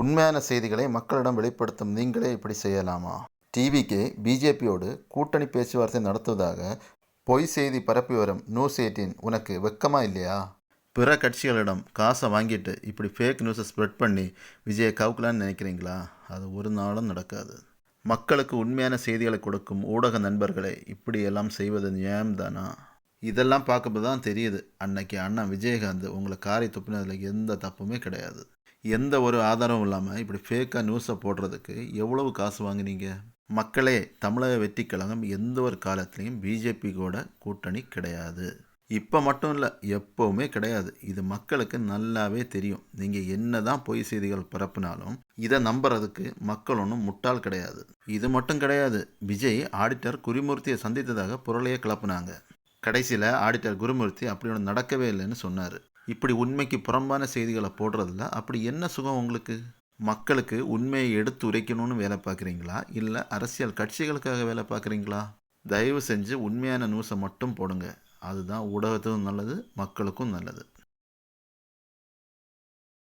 உண்மையான செய்திகளை மக்களிடம் வெளிப்படுத்தும் நீங்களே இப்படி செய்யலாமா? டிவிக்கு பிஜேபியோடு கூட்டணி பேச்சுவார்த்தை நடத்துவதாக பொய் செய்தி பரப்பி வரும் நியூஸ் எயிட்டீன் உனக்கு வெக்கமா இல்லையா? பிற கட்சிகளிடம் காசை வாங்கிட்டு இப்படி ஃபேக் நியூஸை ஸ்ப்ரெட் பண்ணி விஜயை கவுக்கலான்னு நினைக்கிறீங்களா? அது ஒரு நாளும் நடக்காது. மக்களுக்கு உண்மையான செய்திகளை கொடுக்கும் ஊடக நண்பர்களை இப்படியெல்லாம் செய்வது நியாயம்தானா? இதெல்லாம் பார்க்கும்போது தான் தெரியுது. அன்னைக்கு அண்ணா விஜயகாந்த் உங்களை காரி துப்பினதில் எந்த தப்புமே கிடையாது. எந்த ஒரு ஆதாரமும் இல்லாமல் இப்படி ஃபேக்காக நியூஸை போடுறதுக்கு எவ்வளவு காசு வாங்கினீங்க? மக்களே தமிழக வெற்றி கழகம் எந்த ஒரு காலத்துலேயும் பிஜேபி கூட கூட்டணி கிடையாது. இப்போ மட்டும் இல்லை எப்போவுமே கிடையாது. இது மக்களுக்கு நல்லாவே தெரியும். நீங்கள் என்ன தான் பொய் செய்திகள் பரப்புனாலும் இதை நம்புறதுக்கு மக்கள் ஒன்றும் முட்டாள் கிடையாது. இது மட்டும் கிடையாது. விஜய் ஆடிட்டர் குருமூர்த்தியை சந்தித்ததாக புரளையை கிளப்புனாங்க. கடைசியில் ஆடிட்டர் குருமூர்த்தி அப்படி ஒன்று நடக்கவே இல்லைன்னு சொன்னார். இப்படி உண்மைக்கு புறம்பான செய்திகளை போடுறதுல அப்படி என்ன சுகம் உங்களுக்கு? மக்களுக்கு உண்மையை எடுத்து உரைக்கணும்னு வேலை பார்க்குறீங்களா? இல்லை அரசியல் கட்சிகளுக்காக வேலை பார்க்குறீங்களா? தயவு செஞ்சு உண்மையான நியூஸை மட்டும் போடுங்க. அதுதான் ஊடகத்துக்கும் நல்லது மக்களுக்கும் நல்லது.